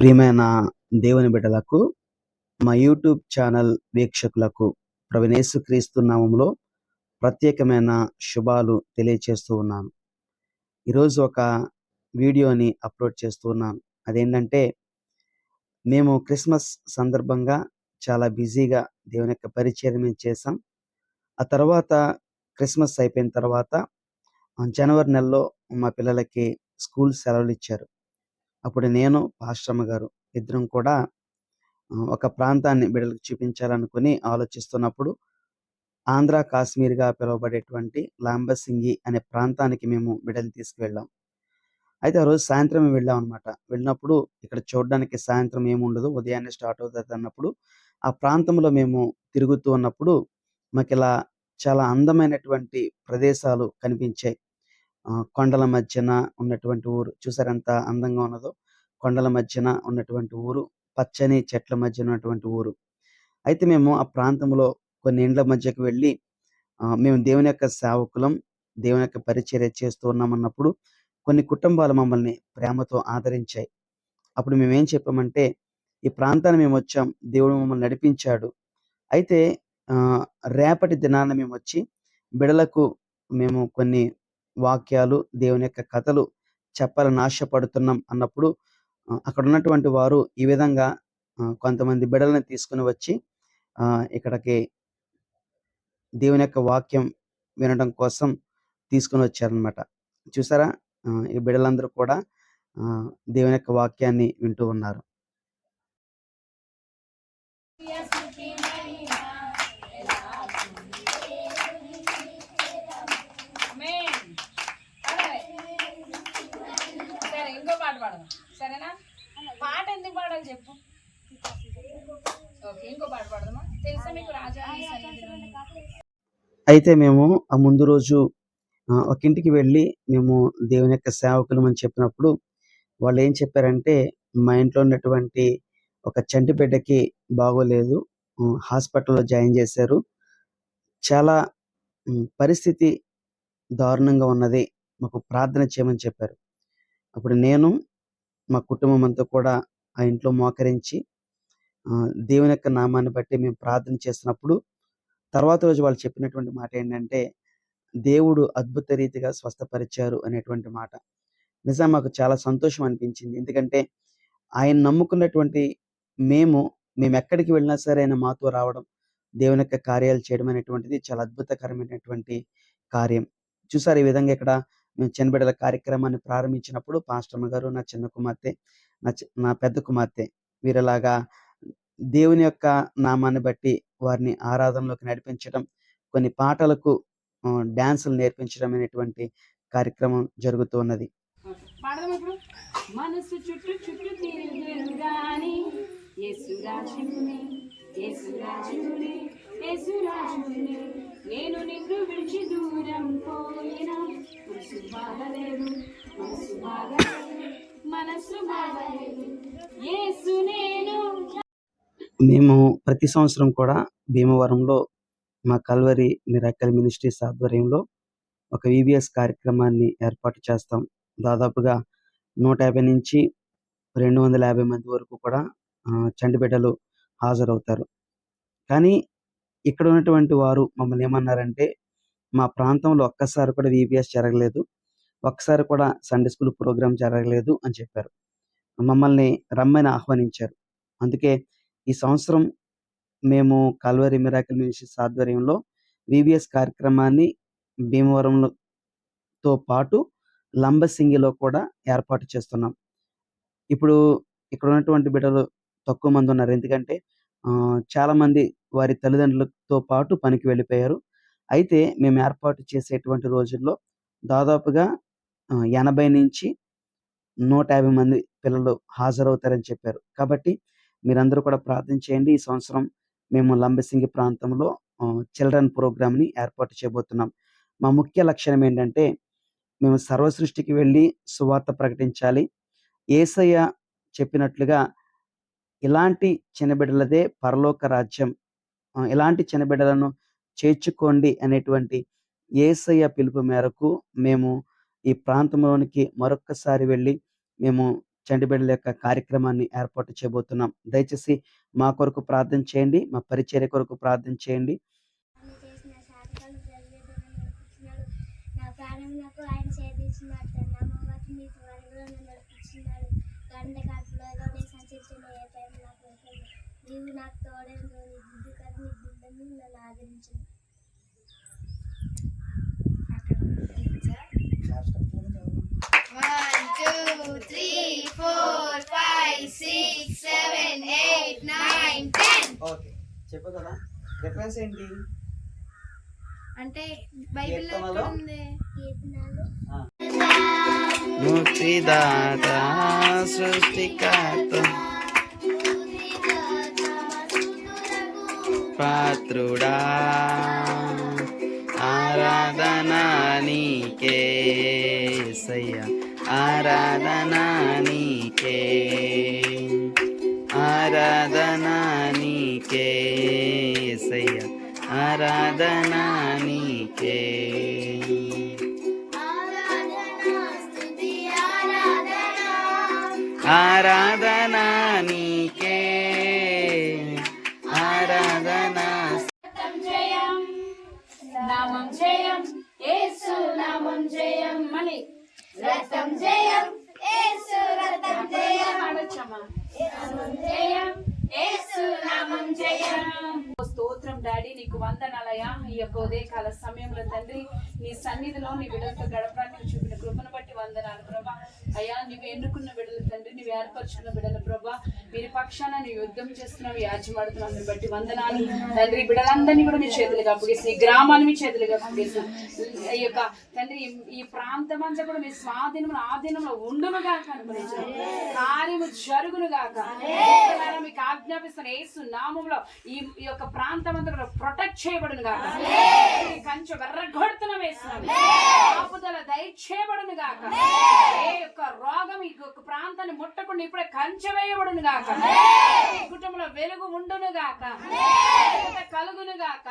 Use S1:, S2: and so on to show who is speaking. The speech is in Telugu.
S1: ప్రియమైన దేవుని బిడ్డలకు మా యూట్యూబ్ ఛానల్ వీక్షకులకు ప్రవీణేశు క్రీస్తు నామంలో ప్రత్యేకమైన శుభాలు తెలియచేస్తూ ఉన్నాను. ఈరోజు ఒక వీడియోని అప్లోడ్ చేస్తూ ఉన్నాను. అదేంటంటే మేము క్రిస్మస్ సందర్భంగా చాలా బిజీగా దేవుని యొక్క పరిచయం మేము చేసాం ఆ తర్వాత క్రిస్మస్ అయిపోయిన తర్వాత జనవరి నెలలో మా పిల్లలకి స్కూల్ సెలవులు ఇచ్చారు. అప్పుడు నేను పాశ్రమ గారు ఇద్దరం కూడా ఒక ప్రాంతాన్ని బిడ్డలకు చూపించాలనుకుని ఆలోచిస్తున్నప్పుడు ఆంధ్ర కాశ్మీర్గా పిలువబడేటువంటి లాంబసింగి అనే ప్రాంతానికి మేము బిడ్డలు తీసుకువెళ్ళాం. అయితే ఆ రోజు సాయంత్రం వెళ్ళాం అనమాట వెళ్ళినప్పుడు ఇక్కడ చూడడానికి సాయంత్రం ఏముండదు ఉదయాన్నే స్టార్ట్ అవుతుంది అన్నప్పుడు ఆ ప్రాంతంలో మేము తిరుగుతూ ఉన్నప్పుడు మాకు ఇలా చాలా అందమైనటువంటి ప్రదేశాలు కనిపించాయి. కొండల మధ్యన ఉన్నటువంటి ఊరు. చూసారు ఎంత అందంగా ఉన్నదో? కొండల మధ్యన ఉన్నటువంటి ఊరు పచ్చని చెట్ల మధ్య ఉన్నటువంటి ఊరు. అయితే మేము ఆ ప్రాంతంలో కొన్ని ఇండ్ల మధ్యకు వెళ్ళి మేము దేవుని యొక్క సేవకులం దేవుని యొక్క పరిచర్య చేస్తూ ఉన్నామన్నప్పుడు కొన్ని కుటుంబాలు మమ్మల్ని ప్రేమతో ఆదరించాయి. అప్పుడు మేము ఏం చెప్పామంటే ఈ ప్రాంతాన్ని మేము వచ్చాం దేవుడు మమ్మల్ని నడిపించాడు. అయితే రేపటి దినాన మేము వచ్చి బిడలకు మేము కొన్ని వాక్యాలు దేవుని యొక్క కథలు చెప్పాలని ఆశపడుతున్నాం అన్నప్పుడు అక్కడ ఉన్నటువంటి వారు ఈ విధంగా కొంతమంది బిడలను తీసుకుని వచ్చి ఇక్కడికి దేవుని యొక్క వాక్యం వినడం కోసం తీసుకుని వచ్చారనమాట చూసారా? ఈ బిడలందరూ కూడా దేవుని యొక్క వాక్యాన్ని వింటూ ఉన్నారు
S2: Amen. పాడాలి. సరే ఇంకో పాట పాడదాం. సరేనా? పాట ఎందుకు పాడాలి చెప్పు. ఓకే ఇంకో పాట పాడదామా? తెలుసా మీకు రాజా
S1: అయితే మేము ఆ ముందు రోజు ఒక ఇంటికి వెళ్ళి మేము దేవుని యొక్క సేవకులం అని చెప్పినప్పుడు వాళ్ళు ఏం చెప్పారంటే మా ఇంట్లో ఉన్నటువంటి ఒక చంటి బిడ్డకి బాగోలేదు హాస్పిటల్లో జాయిన్ చేశారు. చాలా పరిస్థితి దారుణంగా ఉన్నది మాకు ప్రార్థన చేయమని చెప్పారు. అప్పుడు నేను మా కుటుంబం అంతా కూడా ఆ ఇంట్లో మోకరించి దేవుని యొక్క నామాన్ని బట్టి మేము ప్రార్థన చేసినప్పుడు తర్వాత రోజు వాళ్ళు చెప్పినటువంటి మాట ఏంటంటే దేవుడు అద్భుత రీతిగా స్వస్థపరిచారు అనేటువంటి మాట. నిజం మాకు చాలా సంతోషం అనిపించింది. ఎందుకంటే ఆయన నమ్ముకున్నటువంటి మేము మేము ఎక్కడికి వెళ్ళినా సరే ఆయన మాతో రావడం దేవుని యొక్క కార్యాలు చేయడం అనేటువంటిది చాలా అద్భుతకరమైనటువంటి కార్యం. చూసారు ఈ విధంగా ఇక్కడ మేము చిన్నబిడ్డల కార్యక్రమాన్ని ప్రారంభించినప్పుడు పాస్టమ్మ గారు నా చిన్న కుమార్తె నా చి- నా పెద్ద కుమార్తె వీరలాగా దేవుని యొక్క నామాన్ని బట్టి వారిని ఆరాధనలోకి నడిపించడం కొన్ని పాటలకు డ్యాన్సులు నేర్పించడం అనేటువంటి కార్యక్రమం జరుగుతూ ఉన్నది.
S2: మనసు చుట్టూ చుట్టూ తిరుగురు గాని యేసురాజుని యేసు రాజుని నేను నిన్ను విడిచి దూరం పోయినా? మనసు బాగలేదు మనసు బాగలేదు మనసు బాగలేదు. యేసు నేను.
S1: మేము ప్రతి సంవత్సరం కూడా భీమవరంలో మా కల్వరి మిరాకల్ మినిస్ట్రీస్ ఆధ్వర్యంలో ఒక విబిఎస్ కార్యక్రమాన్ని ఏర్పాటు చేస్తాం. దాదాపుగా నూట యాభై నుంచి రెండు వందల యాభై మంది వరకు కూడా ఆ, హాజరవుతారు. కానీ ఇక్కడ ఉన్నటువంటి వారు మమ్మల్ని ఏమన్నారంటే మా ప్రాంతంలో ఒక్కసారి కూడా విబిఎస్ జరగలేదు. ఒక్కసారి కూడా సండే స్కూల్ ప్రోగ్రామ్ జరగలేదు అని చెప్పారు. మమ్మల్ని రమ్మని ఆహ్వానించారు. అందుకే ఈ సంవత్సరం మేము కల్వరి మిరాకిల్ మినిస్ట్రీస్ ఆధ్వర్యంలో విబిఎస్ కార్యక్రమాన్ని భీమవరంతో పాటు లంబసింగిలో కూడా ఏర్పాటు చేస్తున్నాం. ఇప్పుడు ఇక్కడ ఉన్నటువంటి బిడ్డలు తక్కువ మంది ఉన్నారు. ఎందుకంటే చాలామంది వారి తల్లిదండ్రులతో పాటు పనికి వెళ్ళిపోయారు. అయితే మేము ఏర్పాటు చేసేటువంటి రోజుల్లో దాదాపుగా ఎనభై నుంచి నూట యాభై మంది పిల్లలు హాజరవుతారని చెప్పారు. కాబట్టి మీరందరూ కూడా ప్రార్థన చేయండి. ఈ సంవత్సరం మేము లంబసింగి ప్రాంతంలో చిల్డ్రన్ ప్రోగ్రామ్ని ఏర్పాటు చేయబోతున్నాం. మా ముఖ్య లక్ష్యం ఏంటంటే మేము సర్వసృష్టికి వెళ్ళి సువార్త ప్రకటించాలి. ఏసయ్య చెప్పినట్లుగా ఇలాంటి చిన్నబిడ్డలదే పరలోక రాజ్యం. ఎలాంటి ఇలాంటి చిన్నబిడ్డలను చేర్చుకోండి అనేటువంటి ఏసయ్య పిలుపు మేరకు మేము ఈ ప్రాంతంలోనికి మరొక్కసారి వెళ్ళి మేము చండిబిడ్డల యొక్క కార్యక్రమాన్ని ఏర్పాటు చేయబోతున్నాం. దయచేసి మా కొరకు ప్రార్థన చేయండి మా పరిచర్య కొరకు ప్రార్థన చేయండి.
S3: ఆయన నా నాకు నీ త్వరలో నడిపించినాడు. గంట సంచరించిన ఏ టైం నాకు నీవు నాకు తోడని
S4: four, five, six, seven, eight, nine, ten.
S1: Okay చెప్పు కదా రిఫరెన్స్ ఏంటి?
S4: అంటే బైబిల్? ఉంది?
S1: ముక్తిదాత సృష్టికర్త పాత్రుడా ఆరాధనా నీకే సయ్య ఆరాధనా నీకే. ఆరాధనా నీకే సయ్య ఆరాధనా నీకే. ఆరాధనా నీకే. ఆరాధనా
S2: జయం. నామం జయం. నామం జయం.
S4: రక్తం జయం యేసు రక్తం జయం
S2: పాడొచ్చమ్మా జయం యేసు నామం జయం స్తోత్రం డాడీ నీకు వందనాలయ్యా. ఈ యొక్క ఉదయకాల సమయంలో తండ్రి నీ సన్నిధిలో నీ బిడ్డలతో గడపడానికి చూపిన కృపను బట్టి వందనాలు ప్రభా. అయ్యా నువ్వు ఎన్నుకున్న బిడ్డలు తండ్రి నువ్వు ఏర్పరచుకున్న బిడ్డలు ప్రభా. మీరు పక్షాన నువ్వు యుద్ధం చేస్తున్నావు యాజమాడుతున్నావు బట్టి వందనాలు. తండ్రి బిడ్డలందరినీ కూడా మీ చేతులుగా అప్పగేసి ఈ గ్రామాన్ని మీ చేతులుగా అప్పగేసి ఈ యొక్క తండ్రి ఈ- ప్రాంతం అంతా కూడా మీ స్వాధీనంలో ఆధీనంలో ఉండునుగా కనుగొనించారు కార్యము జరుగును గాక. మీకు ఆజ్ఞాపిస్తున్న యేసు నామంలో ఈ ఈ యొక్క ప్రాంతం అంతా కూడా ప్రొటెక్ట్ చేయబడును గాక. కంచె వెర్రగొడుతున్న వేస్తున్నాం ఆపుదల దయచేయబడును గాక. ఏ యొక్క రోగం ఈ యొక్క ప్రాంతాన్ని ముట్టకుండా ఇప్పుడే కంచె వేయబడును గాక. కుటుంబంలో వెలుగు ఉండును గాక. కలుగును గాక.